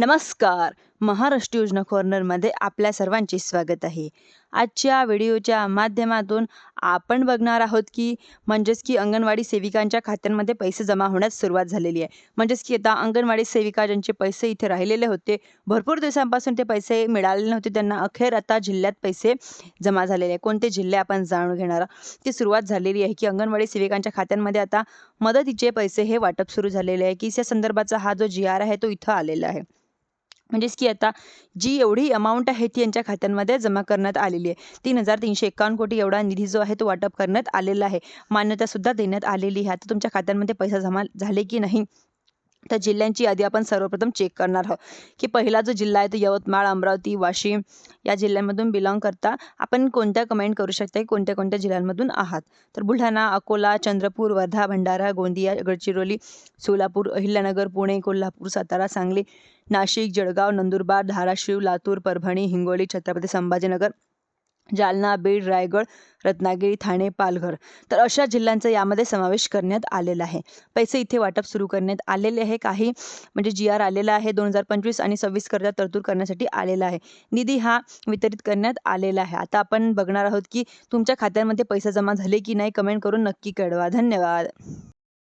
नमस्कार. महाराष्ट्र योजना कॉर्नरमध्ये आपल्या सर्वांचे स्वागत आहे. आजच्या व्हिडिओच्या माध्यमातून आपण बघणार आहोत की म्हणजेच की अंगणवाडी सेविकांच्या खात्यांमध्ये पैसे जमा होण्यास सुरुवात झालेली आहे. म्हणजेच की आता अंगणवाडी सेविका ज्यांचे पैसे इथे राहिलेले होते भरपूर दिवसांपासून ते पैसे मिळालेले नव्हते त्यांना अखेर आता जिल्ह्यात पैसे जमा झालेले आहे कोणते जिल्हे आपण जाणून घेणार ती सुरुवात झालेली आहे की अंगणवाडी सेविकांच्या खात्यांमध्ये आता मदतीचे पैसे हे वाटप सुरू झालेले आहे की या संदर्भाचा हा जो जी आर आहे तो इथं आलेला आहे. म्हणजेच की आता जी एवढी अमाऊंट आहे ती यांच्या खात्यांमध्ये जमा करण्यात आलेली आहे. तीन हजार तीनशे एकावन्न कोटी एवढा निधी जो आहे तो वाटप करण्यात आलेला आहे. मान्यतासुद्धा देण्यात आलेली आहे. आता तुमच्या खात्यांमध्ये पैसा जमा झाले की नाही? तर जिल्ह्यांची यादी आपण सर्वप्रथम चेक करणार आहोत. की पहिला जो जिल्हा आहे तो यवतमाळ अमरावती वाशिम या जिल्ह्यांमधून बिलॉंग करता. आपण कोणत्या कमेंट करू शकता की कोणत्या कोणत्या जिल्ह्यांमधून आहात? तर बुलढाणा अकोला चंद्रपूर वर्धा भंडारा गोंदिया गडचिरोली सोलापूर अहिल्यानगर पुणे कोल्हापूर सातारा सांगली नाशिक जळगाव नंदुरबार धाराशिव लातूर परभणी हिंगोली छत्रपती संभाजीनगर जालना बीड रायगड रत्नागिरी ठाणे पालघर. तर अशा जिल्ह्यांचा यामध्ये समावेश करण्यात आलेला आहे. पैसे इथे वाटप सुरू करण्यात आलेले आहे. काही म्हणजे जी आर आलेला आहे दोन हजार पंचवीस आणि सव्वीस करता तरतूद करण्यासाठी आलेला आहे. निधी हा वितरित करण्यात आलेला आहे. आता आपण बघणार आहोत की तुमच्या खात्यांमध्ये पैसे जमा झाले की नाही कमेंट करून नक्की कळवा. धन्यवाद.